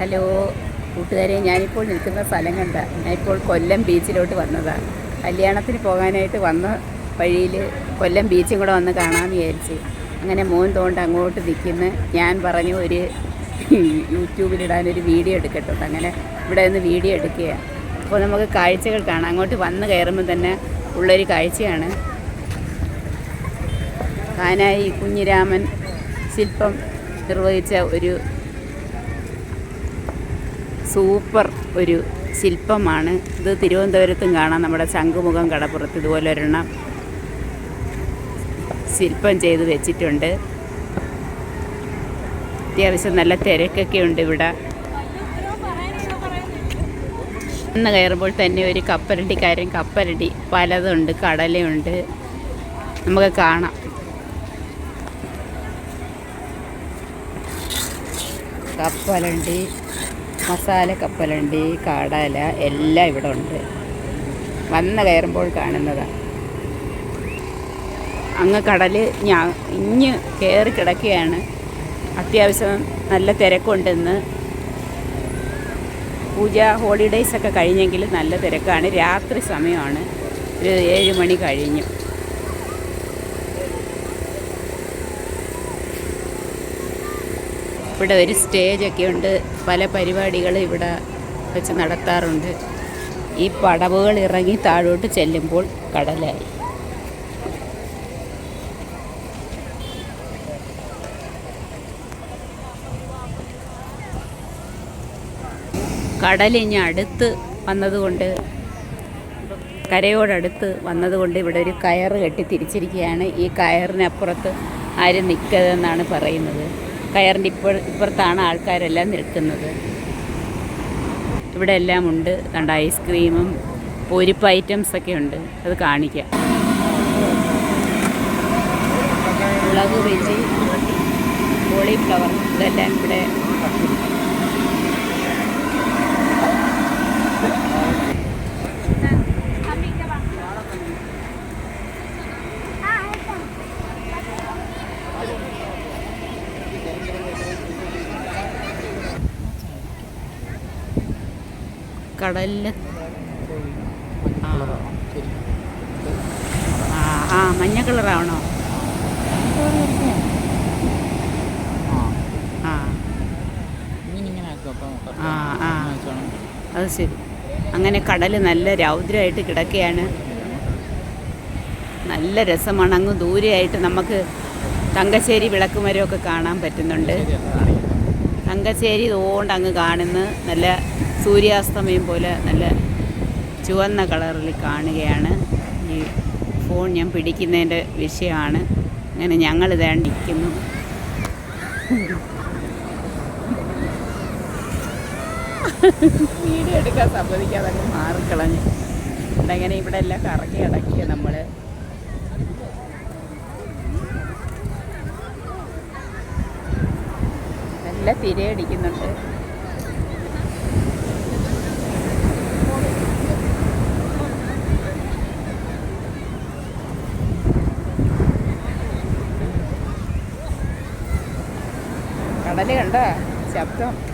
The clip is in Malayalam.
ഹലോ കൂട്ടുകാരെ ഞാനിപ്പോൾ നിൽക്കുന്ന സ്ഥലം കണ്ട ഞാനിപ്പോൾ കൊല്ലം ബീച്ചിലോട്ട് വന്നതാണ് കല്യാണത്തിന് പോകാനായിട്ട് വന്ന വഴിയിൽ കൊല്ലം ബീച്ചും കൂടെ വന്ന് കാണാമെന്ന് വിചാരിച്ച്. അങ്ങനെ മോൻ തോണ്ട് അങ്ങോട്ട് നിൽക്കുന്ന. ഞാൻ പറഞ്ഞു ഒരു യൂട്യൂബിലിടാനൊരു വീഡിയോ എടുക്കട്ടെ. അങ്ങനെ ഇവിടെ നിന്ന് വീഡിയോ എടുക്കുക അപ്പോൾ നമുക്ക് കാഴ്ചകൾ കാണാം. അങ്ങോട്ട് വന്ന് കയറുമ്പോൾ തന്നെ ഉള്ളൊരു കാഴ്ചയാണ്. കാനായി കുഞ്ഞിരാമൻ ശില്പം നിർവഹിച്ച ഒരു സൂപ്പർ ഒരു ശില്പമാണ്. ഇത് തിരുവനന്തപുരത്തും കാണാം. നമ്മുടെ ശംഖുമുഖം കടപ്പുറത്ത് ഇതുപോലെ ഒരെണ്ണം ശില്പം ചെയ്ത് വെച്ചിട്ടുണ്ട്. അത്യാവശ്യം നല്ല തിരക്കൊക്കെ ഉണ്ട് ഇവിടെ. ഇന്ന് കയറുമ്പോൾ തന്നെ ഒരു കപ്പരടിക്കാരൻ കപ്പരടി പലതുണ്ട് കടലയുണ്ട്. നമുക്ക് കാണാം. കപ്പലണ്ടി. മസാല കപ്പലണ്ടി കടല എല്ലാം ഇവിടെ ഉണ്ട്. വന്ന് കയറുമ്പോൾ കാണുന്നതാണ് അങ്ങ് കടൽ ഞാ ഇഞ്ഞ് കയറി കിടക്കുകയാണ്. അത്യാവശ്യം നല്ല തിരക്കുണ്ടെന്ന്. പൂജ ഹോളിഡേയ്സ് ഒക്കെ കഴിഞ്ഞെങ്കിൽ നല്ല തിരക്കാണ്. രാത്രി സമയമാണ്. ഒരു ഏഴ് മണി കഴിഞ്ഞു. ഇവിടെ ഒരു സ്റ്റേജൊക്കെ ഉണ്ട്. പല പരിപാടികൾ ഇവിടെ വെച്ച് നടത്താറുണ്ട്. ഈ പടവുകൾ ഇറങ്ങി താഴോട്ട് ചെല്ലുമ്പോൾ കടലായി. കടലിഞ്ഞ് അടുത്ത് വന്നതുകൊണ്ട് കരയോടടുത്ത് വന്നതുകൊണ്ട് ഇവിടെ ഒരു കയറ് കെട്ടി തിരിച്ചിരിക്കുകയാണ്. ഈ കയറിനപ്പുറത്ത് ആരും നിൽക്കരുതെന്നാണ് പറയുന്നത്. കയറിന്റെ ഇപ്പോൾ ഇപ്പുറത്താണ് ആൾക്കാരെല്ലാം നിൽക്കുന്നത്. ഇവിടെ എല്ലാം ഉണ്ട്. കണ്ട ഐസ്ക്രീമും പൊരിപ്പ് ഐറ്റംസ് ഒക്കെ ഉണ്ട്. അത് കാണിക്കാം. മുളക് വെജി കോളിഫ്ലവർ ഇതെല്ലാം ഇവിടെ കടലിൽ ആ മഞ്ഞ കളറാണോ? ആ. ആ അത് ശരി. അങ്ങനെ കടൽ നല്ല രൗദ്രമായിട്ട് കിടക്കുകയാണ് നല്ല രസമാണ്. അങ്ങ് ദൂരെയായിട്ട് നമുക്ക് തങ്കശ്ശേരി വിളക്കുമരമൊക്കെ കാണാൻ പറ്റുന്നുണ്ട്. തങ്കശ്ശേരി തോണ്ട് അങ്ങ് കാണുന്ന നല്ല സൂര്യാസ്തമയം പോലെ നല്ല ചുവന്ന കളറിൽ കാണുകയാണ്. ഈ ഫോൺ ഞാൻ പിടിക്കുന്നതിന്റെ വിഷയമാണ്. അങ്ങനെ ഞങ്ങൾ ഇതാണ്ടിരിക്കുന്നു വീഡിയോ എടുക്കാൻ സമ്മതിക്കാതെ അങ്ങ് മാറിക്കളഞ്ഞ്. അങ്ങനെ ഇവിടെ എല്ലാം കറക്കി അടക്കിയ നമ്മൾ നല്ല തിരയടിക്കുന്നുണ്ട്. കടൽ കണ്ട? ശബ്ദം.